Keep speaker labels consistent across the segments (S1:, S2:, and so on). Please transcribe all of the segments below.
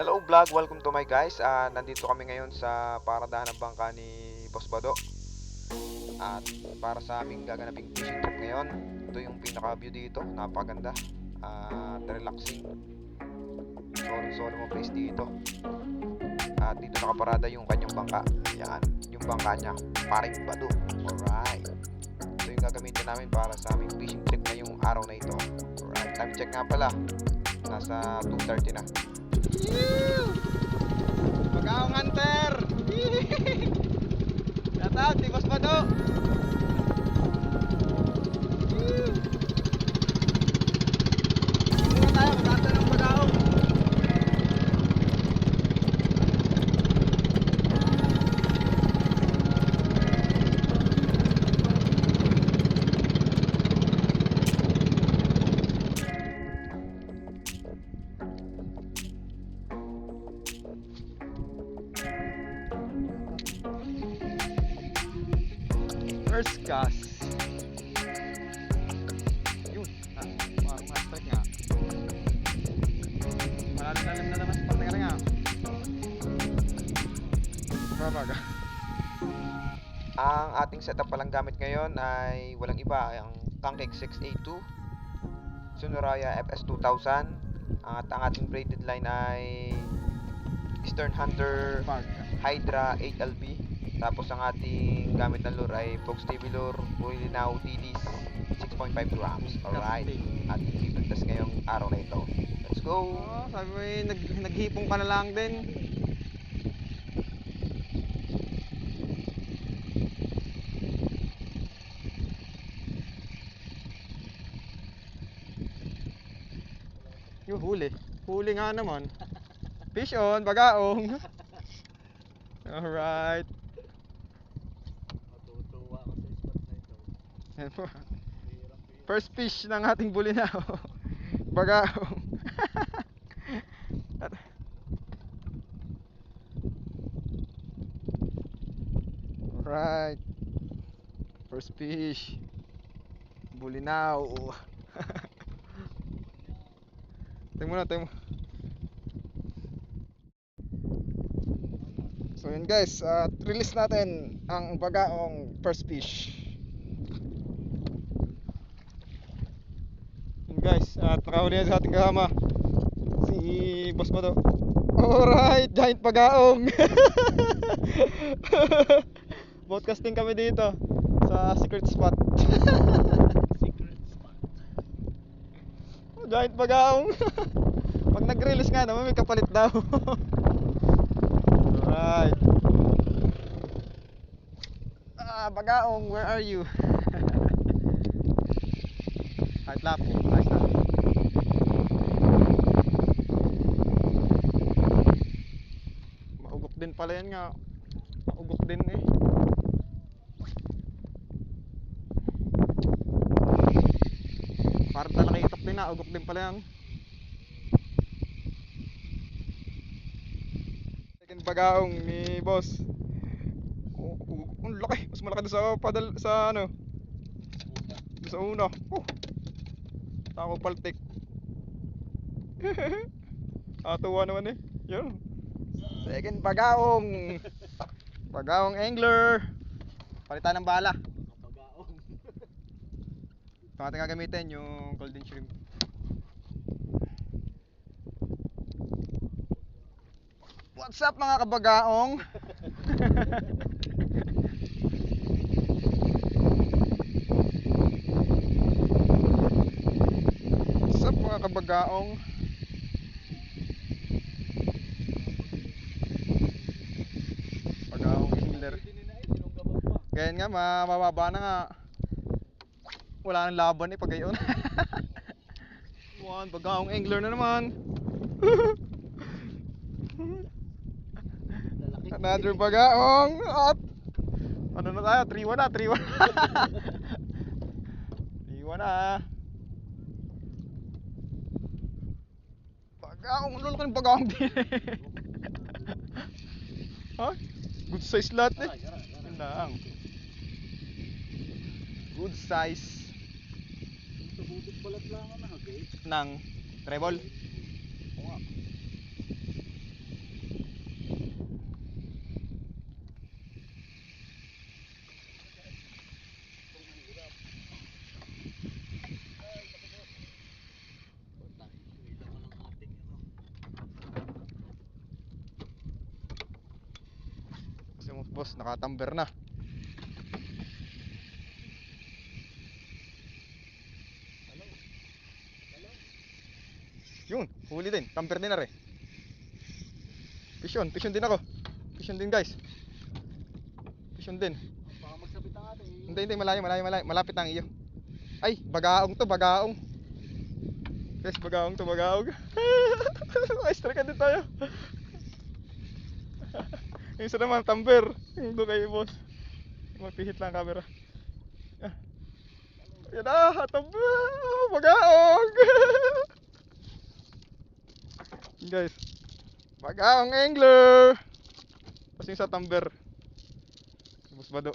S1: Hello vlog, welcome to my guys. Ah, nandito kami ngayon sa paradahan ng bangka ni Boss Bado. At para sa aming gaganaping fishing trip ngayon, ito yung pinaka view dito, napakaganda. At relaxing. Solo solo mo place dito. At dito nakaparada yung kanyang bangka. Yan, yung bangka niya, paring Bado. Alright. Ito yung gagamitin namin para sa aming fishing trip ngayong araw na ito. Alright, time check nga pala. Nasa 2.30 na.
S2: Pagkaong hunter! Shout out, di Boss First cast. Yun. Ah, parang ma-strike nga. Malalim-lalim na naman sa na nga. Babaga.
S1: Ang ating setup palang gamit ngayon ay walang iba, ang Kankeg 6A2, Sonoraya FS2000, at ang ating braided line ay Eastern Hunter. Hydra 8LB. Tapos ang ating gamit na lure ay Fox TV lure, Bulinaw DDs 6.5 grams. Alright. At ipipitas ngayong araw na ito. Let's go!
S2: Oh, sabi mo eh, nag, naghipong ka na lang din. Yung huli. Huli nga naman. Fish on, bagaong. Alright.
S3: Matutuwa ako sa spot na ito.
S2: First fish ng ating bulinaw. Bagaong. Alright. First fish. Bulinaw. tingnan mo na, tingnan mo. So yun guys, at release natin ang bagaong first fish. Yun guys, at nakahuli na sa ating kasama si Boss Bado. Alright, giant pagaong. Podcasting kami dito sa secret spot.
S3: Secret spot.
S2: Oh, giant pagaong. Pag nag-release nga naman may kapalit daw. Alright. Ah, pagaong, where are you? Kahit lapo, ayos na. Maugok din pala yan nga. Maugok din eh. Parang talakitok din na, ugok din pala yan. Second bagaong ni boss. Oh, oh, ang laki. Mas malaki sa padal sa ano. Sa una. Oh. Tama paltik. Atuwa naman eh. Yun. Second bagaong. Bagaong angler. Palitan ng bala.
S3: Kapagaong.
S2: Ito ating gagamitin yung golden shrimp. What's up mga kabagaong? What's up mga kabagaong? Bagaong angler.
S3: Pwede nila eh,
S2: Ganyan nga, ma- mababa na nga. Wala nang laban eh pag gayon. One, bagaong angler na naman. Another bagaong at ano na tayo? 3-1 na, 3-1 3-1 na. Bagaong, lolo ka ng bagaong din. ha? Good size lahat eh. Yun lang good size
S3: Tubutok balat lang na okay.
S2: ng treble.
S3: Oo
S2: nga. Boss, nakatamber na. Huli din. Tamper din na rin. Pisyon, pisyon din ako. Pisyon din guys. Pisyon din.
S3: Baka magsabit ang ating.
S2: Hindi, hindi, malayo, malayo, malayo. Malapit ang iyo. Ay, bagaong to, bagaong. Guys, bagaong to, bagaong. Ay, strike din tayo. Yung isa naman, tamber. Yung doon kayo, boss. Mapihit lang ang camera. Ah. Yan na, tamber. Bagaong. Guys, bagaong angler. Yung sa tamber. Boss Bado.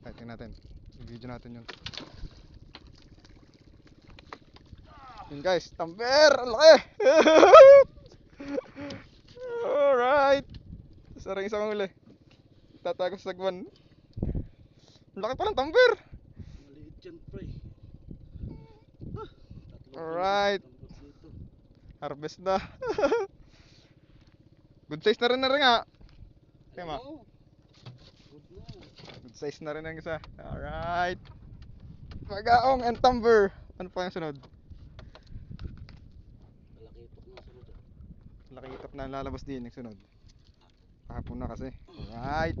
S2: Ay, tingnan natin. I-video natin yun. Yun guys, tamber! Laki! Alright! Sarang isang huli. Tatago sa. Ang laki pa ng tamber!
S3: Maliit yan, pre.
S2: Alright. Harvest na. Good size na rin na rin nga. Ma,
S3: Oo. Good
S2: size na rin ang isa. Alright. Magaong and tamber. Ano pa yung sunod?
S3: Malaki itok na sunod. ah.
S2: Laki itok na lalabas din yung sunod. Kahapon na kasi. Alright.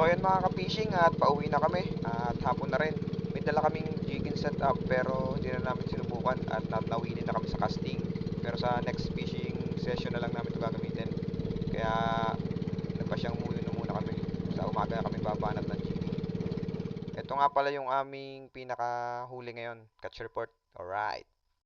S1: So ayun mga ka-fishing at pauwi na kami at hapon na rin. May dala kaming jigging setup pero hindi na namin sinubukan at na nawili na kami sa casting. Pero sa next fishing session na lang namin ito gagamitin. Kaya nagpasyang umuwi na muna kami. Sa umaga kami babanat ng jigging. Ito nga pala yung aming pinakahuli ngayon, catch report. Alright.